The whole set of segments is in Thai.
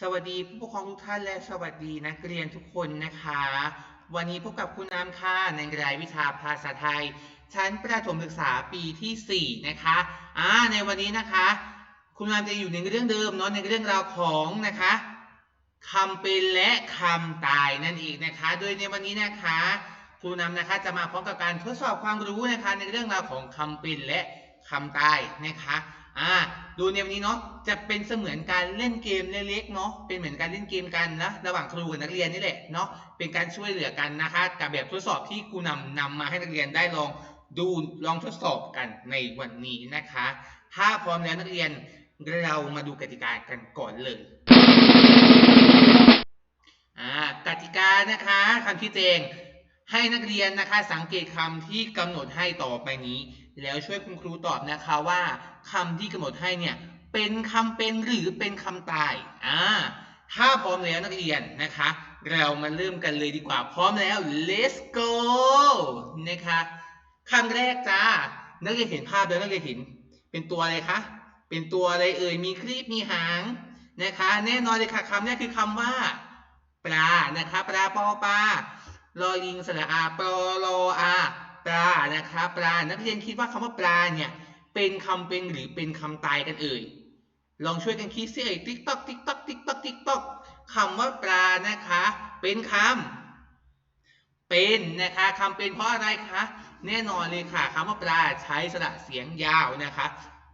สวัสดีผู้ปกครองทุกท่านและสวัสดีนักเรียนทุกคนนะคะ วันนี้พบกับคุณน้ำค่ะในรายวิชาภาษาไทย ชั้นประถมศึกษาปีที่ 4 นะคะอ่าในวันนี้นะคะ คุณน้ำจะอยู่ในเรื่องเดิมเนาะในเรื่องราวของนะคะคำเป็นและคำตายนั่นเองนะคะ โดยในวันนี้นะคะครูน้ำนะคะจะมาพร้อมกับการทดสอบความรู้นะคะในเรื่องราวของคำเป็นและคำตายนะคะ อ่าดูในวันนี้เนาะจะเป็นเสมือนการเล่นเกมเล็กๆเนาะเป็นเหมือนการเล่นเกมกันนะระหว่างครูกับนักเรียนนี่แหละเนาะเป็นการช่วยเหลือกันนะคะกับแบบทดสอบที่ครูนำนำมาให้นักเรียนได้ลองดูลองทดสอบกันในวันนี้นะคะ ถ้าพร้อมแล้วนักเรียนเรามาดูกติกากันก่อนเลยอ่ากติกานะคะคำชี้แจงให้นักเรียนนะคะสังเกตคำที่กำหนดให้ต่อไปนี้ แล้วช่วยคุณครูตอบนะคะว่าคำที่กำหนดให้เนี่ยเป็นคำเป็นหรือเป็นคำตายอ่าถ้าพร้อมแล้วนักเรียนนะคะ เรามาเริ่มกันเลยดีกว่าพร้อมแล้ว let's go นะคะคำแรกจ้า นักเรียนเห็นภาพแล้วนักเรียนเห็น เป็นตัวอะไรคะเป็นตัวอะไรเอ่ยมีครีบมีหางนะคะ แน่นอนเลยค่ะคำแรกคือคำว่า ปลานะคะปลาปอปลาลอลิงสระอาปลอลออาานะคะปลา นักเรียนคิดว่าคำว่าปลาเนี่ย เป็นคำเป็นหรือเป็นคำตายกันเอ่ย ลองช่วยกันคิดสิเอ่ยติ๊กต๊อกติ๊กต๊อกติ๊กต๊อกติ๊กต๊อกคำว่าปลานะคะ เป็นคำเป็นนะคะคำเป็นเพราะอะไรคะ แน่นอนเลยค่ะคำว่าปลาใช้สระเสียงยาวนะคะ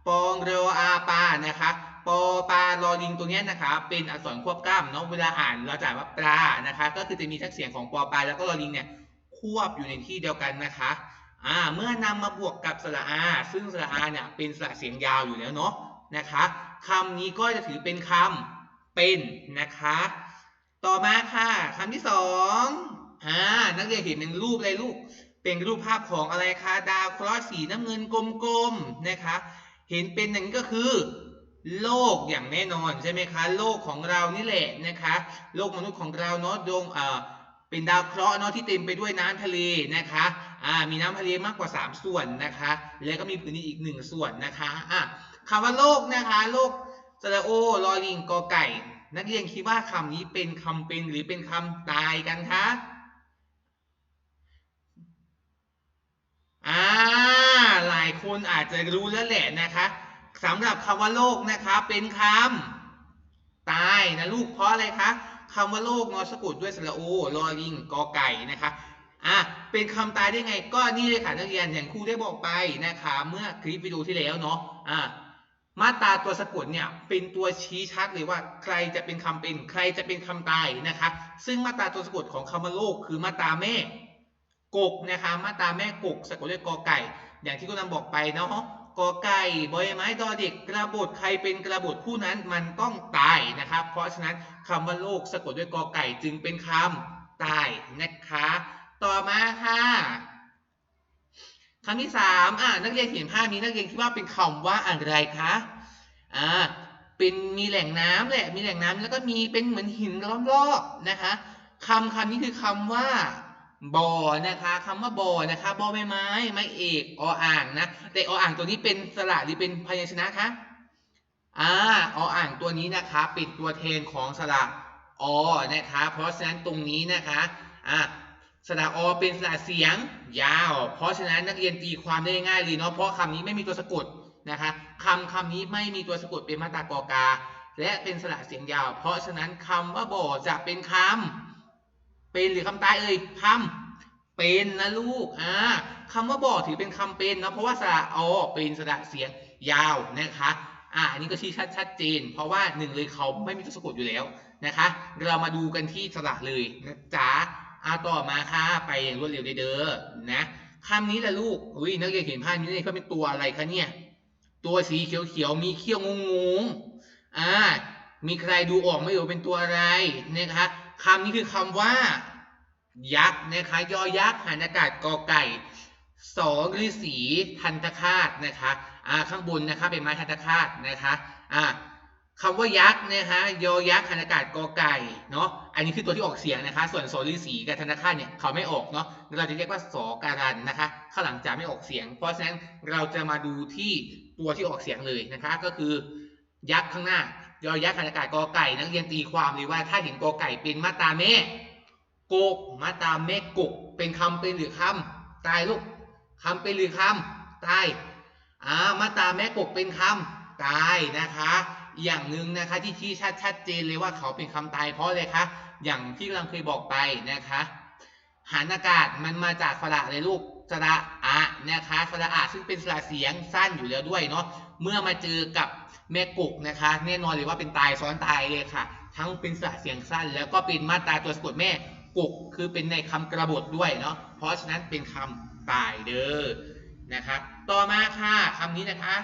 ปองเรออาปานะคะปอปลารอลิงตัวนี้นะคะ เป็นอักษรควบกล้ำเนาะเวลาอ่านเราจะว่าปลานะคะ ก็คือจะมีทั้งเสียงของปอปลาแล้วก็รอลิงเนี่ยควบอยู่ในที่เดียวกันนะคะ อ่าเมื่อนำมาบวกกับสระอา ซึ่งสระอาเนี่ยเป็นสระเสียงยาวอยู่แล้วเนาะนะคะคำนี้ก็จะถือเป็นคำเป็นนะคะ ต่อมาค่ะคำที่สองอ่านักเรียนเห็นเป็นรูปอะไรลูก เป็นรูปภาพของอะไรคะดาวเคราะห์สีน้ำเงินกลมๆนะคะ เห็นเป็นอย่างนี้ก็คือ โลกอย่างแน่นอนใช่ไหมคะ โลกของเรานี่แหละนะคะ โลกมนุษย์ของเราเนาะดวงเอ่อเป็นดาวเคราะห์เนาะที่เต็มไปด้วยน้ำทะเลนะคะ อ่ามีน้ำทะเลมากกว่า 3 ส่วนนะคะ แล้วก็มีพื้นที่อีกหนึ่งส่วนนะคะอะคำว่าโลกนะคะโลกสระโอลอลิงกอไก่ นักเรียนคิดว่าคำนี้เป็นคำเป็นหรือเป็นคำตายกันคะอ่าหลายคนอาจจะรู้แล้วแหละนะคะสำหรับคำว่าโลกนะคะเป็นคำตายนะลูกเพราะอะไรคะคำว่าโลกเนาะสะกดด้วยสระโอลอลิงกอไก่นะคะ อะเป็นคำตายได้ไง ก็นี่เลยค่ะนักเรียนอย่างครูได้บอกไปนะคะเมื่อคลิปวิดีโอที่แล้วเนาะอะมาตราตัวสะกดเนี่ยเป็นตัวชี้ชัดเลยว่าใครจะเป็นคำเป็นใครจะเป็นคำตายนะคะ ซึ่งมาตราตัวสะกดของคำว่าโลกคือมาตราแม่กกนะคะมาตราแม่กกสะกดด้วยกอไก่ อย่างที่คุณนำบอกไปเนาะกอไก่บอยไม้ดอเด็กกระบทใครเป็นกระบทผู้นั้นมันต้องตายนะครับ เพราะฉะนั้นคำว่าโลกสะกดด้วยกอไก่จึงเป็นคำตายนะคะ ต่อมาค่ะคำที่สามอ่านักเรียนเห็นภาพนี้นักเรียนคิดว่าเป็นคำว่าอะไรคะอ่าเป็นมีแหล่งน้ำแหละมีแหล่งน้ำแล้วก็มีเป็นเหมือนหินล้อมรอบนะคะคำคำนี้คือคำว่าบ่อนะคะคำว่าบ่อนะคะบอใบไม้ไม้เอกออ่างนะแต่ออ่างตัวนี้เป็นสระหรือเป็นพยัญชนะคะอ่าออ่างตัวนี้นะคะเป็นตัวแทนของสระอนะคะเพราะฉะนั้นตรงนี้นะคะอ่า สระอเป็นสระเสียงยาว เพราะฉะนั้นนักเรียนตีความได้ง่ายเลยเนาะเพราะคำนี้ไม่มีตัวสะกดนะคะคำคำนี้ไม่มีตัวสะกดเป็นมาตรากอกา และเป็นสระเสียงยาว เพราะฉะนั้นคำว่าบ่อจะเป็นคำเป็นหรือคำตายเอ่ยคำเป็นนะลูกอ่าคำว่าบ่อถือเป็นคำเป็นนะเพราะว่าสระอเป็นสระเสียงยาวนะคะอ่าอันนี้ก็ชี้ชัดชัดเจน เพราะว่าหนึ่งเลยเขาไม่มีตัวสะกดอยู่แล้วนะคะ เรามาดูกันที่สระเลยนะจ๊ะ อาต่อมาค่ะไปอย่างรวดเร็วเด้อนะคำนี้แหละลูกอุ้ยนักเรียนเห็นภาพนี้เลยเขาเป็นตัวอะไรคะเนี่ย ตัวสีเขียวๆมีเขี้ยวงงๆอ่ามีใครดูออกไหมเอ่ยว่าเป็นตัวอะไรนะคะคำนี้คือคำว่า ยักษ์นะคะยอยักษ์หันอากาศกอไก่สองฤาษีทันตคาตนะคะอ่าข้างบนนะคะเป็นไม้ทันตคาตนะคะอ่าคำว่ายักษ์นะคะยอยักษ์หันอากาศกอไก่เนาะ อันนี้คือตัวที่ออกเสียงนะคะ ส่วนสอฤาษีกับทันตคาตเนี่ยเขาไม่ออกเนาะเราจะเรียกว่าสอการันนะคะ ข้างหลังจะไม่ออกเสียง เพราะฉะนั้นเราจะมาดูที่ตัวที่ออกเสียงเลยนะคะ ก็คือ ยักษ์ข้างหน้ายอยักษ์ขันากากอไก่ นักเรียนตีความเลยว่าถ้าเห็นกอไก่เป็นมาตาแม่กกมาตาแม่กกเป็นคำเป็นหรือคำตายลูกคำเป็นหรือคำตายอ่ามาตาแม่กกเป็นคำตายนะคะ อย่างหนึ่งนะคะที่ชี้ชัดชัดเจนเลยว่าเขาเป็นคำตายเพราะอะไรคะ อย่างที่กำลังเคยบอกไปนะคะหันอากาศมันมาจากสระเลยลูกสระอะนะคะสระอะซึ่งเป็นสระเสียงสั้นอยู่แล้วด้วยเนาะเมื่อมาเจอกับแม่กุกนะคะแน่นอนเลยว่าเป็นตายซ้อนตายเลยค่ะ ทั้งเป็นสระเสียงสั้น แล้วก็เป็นมาตราตัวสะกดแม่กุกคือเป็นในคำกระบทด้วยเนาะเพราะฉะนั้นเป็นคำตายเด้อนะคะต่อมาค่ะคำนี้นะคะ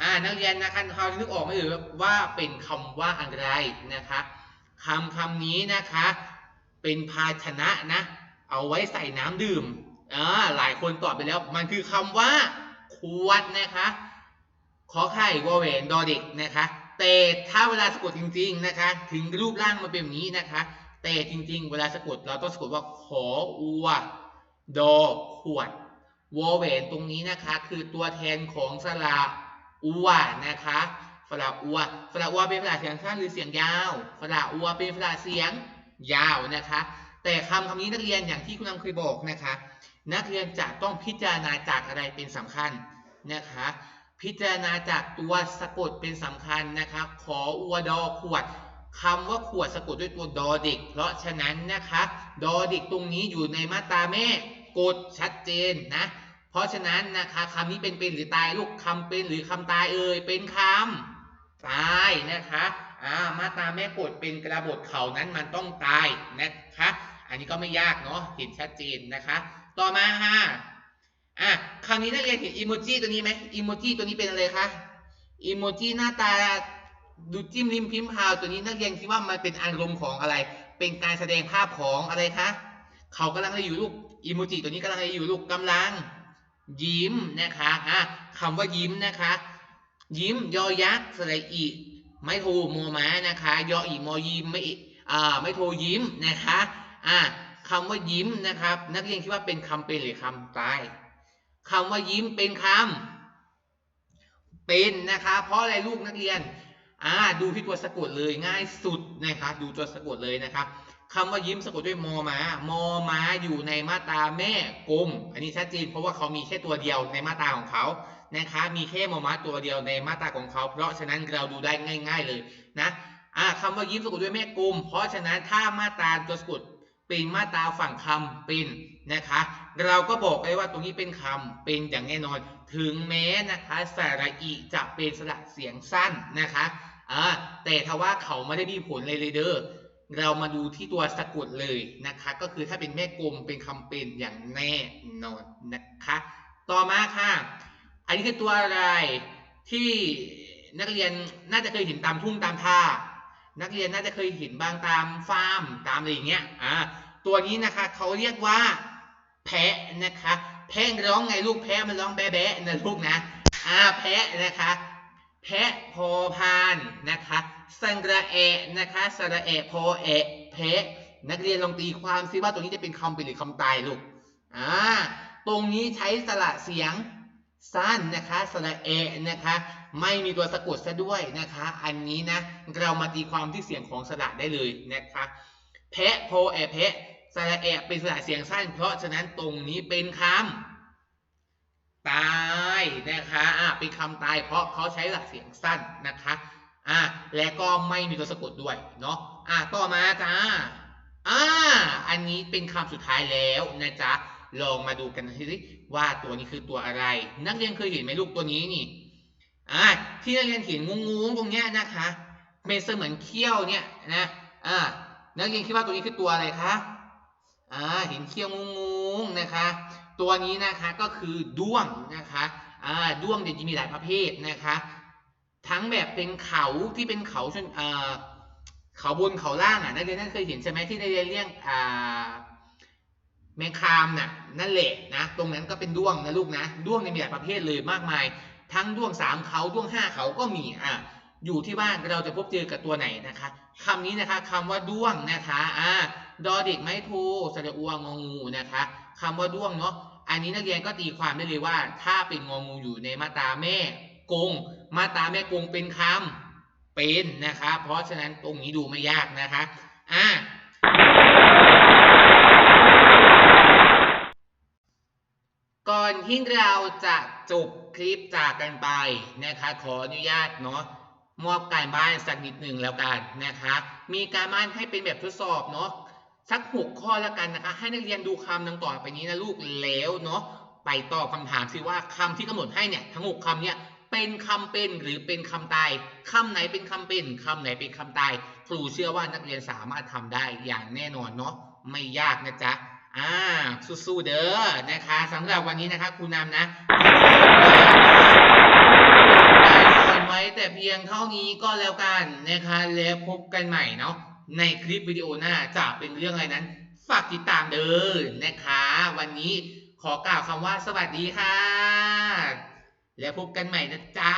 อ่านักเรียนนะคะเขานึกออกไหมเอ่ยว่าเป็นคำว่าอะไรนะคะ คำคำนี้นะคะ เป็นภาชนะนะ เอาไว้ใส่น้ำดื่มอ่าหลายคนตอบไปแล้ว มันคือคำว่า ขวดนะคะขอไข่วอแหวนดอเด็กนะคะแต่ถ้าเวลาสะกดจริง ๆนะคะ ถึงรูปร่างมันเป็นแบบนี้นะคะ แต่จริง ๆ เวลาสะกดเราต้องสะกดว่าขออัวดอขวดวอแหวนตรงนี้นะคะ คือตัวแทนของสระอัวนะคะ สระอัวสระอัวเป็นสระเสียงสั้นหรือเสียงยาวสระอัวเป็นสระเสียงยาวนะคะ แต่คำคำนี้นักเรียนอย่างที่คุณนำเคยบอกนะคะ นักเรียนจะต้องพิจารณาจากอะไรเป็นสำคัญนะคะ พิจารณาจากตัวสะกดเป็นสำคัญนะคะ ขออัวดอขวดคำว่าขวดสะกดด้วยตัวดอเด็กเพราะฉะนั้นนะคะดอเด็กตรงนี้อยู่ในมาตราแม่กดชัดเจนนะ เพราะฉะนั้นนะคะคำนี้เป็นเป็นหรือตายลูกคำเป็นหรือคำตายเอ่ยเป็นคำ ตายนะคะอ่ามาตาแม่กดเป็นกระบทเขานั้นมันต้องตายนะคะ อันนี้ก็ไม่ยากเนาะเห็นชัดเจนนะคะ ต่อมาค่ะอะคราวนี้นักเรียนเห็นอีโมจิตัวนี้ไหมอีโมจิตัวนี้เป็นอะไรคะอีโมจิหน้าตาดูจิ้มริมพิมพ์พาวตัวนี้นักเรียนคิดว่ามันเป็นอารมณ์ของอะไร เป็นการแสดงภาพของอะไรคะเขากำลังอะไรอยู่ลูกอีโมจิตัวนี้กำลังอะไรอยู่ลูกกำลังยิ้มนะคะอะคำว่ายิ้มนะคะ ยิ้มยอยักษ์สระอีไม่โทโมม้านะคะ ยออีมอยิ้มไม่อ่าไม่โทยิ้มนะคะอะคำว่ายิ้มนะครับ นักเรียนคิดว่าเป็นคำเป็นหรือคำตายคำว่ายิ้มเป็นคำเป็นนะคะ เพราะอะไรลูกนักเรียนอ่าดูที่ตัวสะกดเลยง่ายสุดนะคะดูตัวสะกดเลยนะครับคำว่ายิ้มสะกดด้วยมอมา มอมาอยู่ในมาตราแม่กลม อันนี้ชัดเจนเพราะว่าเขามีแค่ตัวเดียวในมาตราของเขา นะคะมีแค่มอม้าตัวเดียวในมาตราของเขา เพราะฉะนั้นเราดูได้ง่าย ๆเลยนะอ่าคำว่ายิ้มสะกดด้วยแม่กลมเพราะฉะนั้นถ้ามาตราตัวสะกดเป็นมาตราฝั่งคำเป็นนะคะ เราก็บอกได้ว่าตรงนี้เป็นคำเป็นอย่างแน่นอน ถึงแม้นะคะสระอีจะเป็นสระเสียงสั้นนะคะอ่าแต่ถ้าว่าเขาไม่ได้มีผลเลยเลยเด้อเรามาดูที่ตัวสะกดเลยนะคะ ก็คือถ้าเป็นแม่กลมเป็นคำเป็นอย่างแน่นอนนะคะ ต่อมาค่ะ อันนี้คือตัวอะไรที่นักเรียนน่าจะเคยเห็นตามทุ่งตามท่า นักเรียนน่าจะเคยเห็นบางตามฟาร์มตามอะไรอย่างเงี้ยอ่าตัวนี้นะคะเขาเรียกว่า แพะนะคะ แพะร้องไงลูกแพะมันร้องแบ๊ะแบ๊ะนะลูกนะอ่าแพะนะคะ แพะพอพานนะคะสังกระแอะนะคะสระแอะพอแอะแพะนักเรียนลองตีความซิว่าตรงนี้จะเป็นคำเป็นหรือคำตายลูกอ่าตรงนี้ใช้สระเสียง สั้นนะคะสระเอะนะคะ ไม่มีตัวสะกดซะด้วยนะคะ อันนี้นะเรามาตีความที่เสียงของสระได้เลยนะคะ แพะโพแอะแพะสระแอะเป็นสระเสียงสั้น เพราะฉะนั้นตรงนี้เป็นคำตายนะคะอ่าเป็นคำตายเพราะเขาใช้สระเสียงสั้นนะคะอ่าและก็ไม่มีตัวสะกดด้วยเนาะอ่าต่อมาจ้าอ่าอันนี้เป็นคำสุดท้ายแล้วนะจ๊ะ ลองมาดูกันทีว่าตัวนี้คือตัวอะไร นักเรียนเคยเห็นไหมลูกตัวนี้นี่อ่าที่นักเรียนเห็นงูๆตรงเนี้ยนะคะเป็นเสมือนเขี้ยวเนี่ยนะอ่านักเรียนคิดว่าตัวนี้คือตัวอะไรคะอ่าเห็นเขี้ยวงูๆนะคะ ตัวนี้นะคะก็คือด้วงนะคะอ่าด้วงเนี่ยจะมีหลายประเภทนะคะ ทั้งแบบเป็นเขาที่เป็นเขาชนอ่าเขาบนเขาล่างอะนักเรียนน่าเคยเห็นใช่ไหมที่นักเรียนเรียกอ่า แมงคามน่ะนั่นแหละนะ ตรงนั้นก็เป็นด้วงนะลูกนะด้วงในมีหลายประเภทเลยมากมาย ทั้งด้วงสามเขาด้วงห้าเขาก็มีอะอยู่ที่ว่าเราจะพบเจอกับตัวไหนนะคะคำนี้นะคะคำว่าด้วงนะคะอ่าดอเด็กไม้โทสระอัวงองูนะคะคำว่าด้วงเนาะอันนี้นักเรียนก็ตีความได้เลยว่า ถ้าเป็นงองูอยู่ในมาตาแม่กง มาตาแม่กงเป็นคเป็นนะคะ เพราะฉะนั้นตรงนี้ดูไม่ยากนะคะอะก่อน ที่เราจะจบคลิปจากกันไปนะคะ ขออนุญาตเนาะมอบการบ้านสักนิดหนึ่งแล้วกันนะคะ มีการบ้านให้เป็นแบบทดสอบเนาะสักหกข้อแล้วกันนะคะ ให้นักเรียนดูคำดังต่อไปนี้นะลูกแล้วเนาะไปตอบคำถามสิว่าคำที่กำหนดให้เนี่ยทั้งหกคำเนี่ยเป็นคำเป็นหรือเป็นคำตายคำไหนเป็นคำเป็นคำไหนเป็นคำตาย ครูเชื่อว่านักเรียนสามารถทำได้อย่างแน่นอนเนาะไม่ยากนะจ๊ะ อ่าสู้ๆเด้อนะคะสำหรับวันนี้นะคะครูนำนะการสอนไว้แต่เพียงเท่านี้ก็แล้วกันนะคะแล้วพบกันใหม่เนาะในคลิปวิดีโอหน้าจะเป็นเรื่องอะไรนั้น ฝากติดตามเด้อนะคะ วันนี้ขอกล่าวคำว่าสวัสดีค่ะ แล้วพบกันใหม่นะจ๊ะ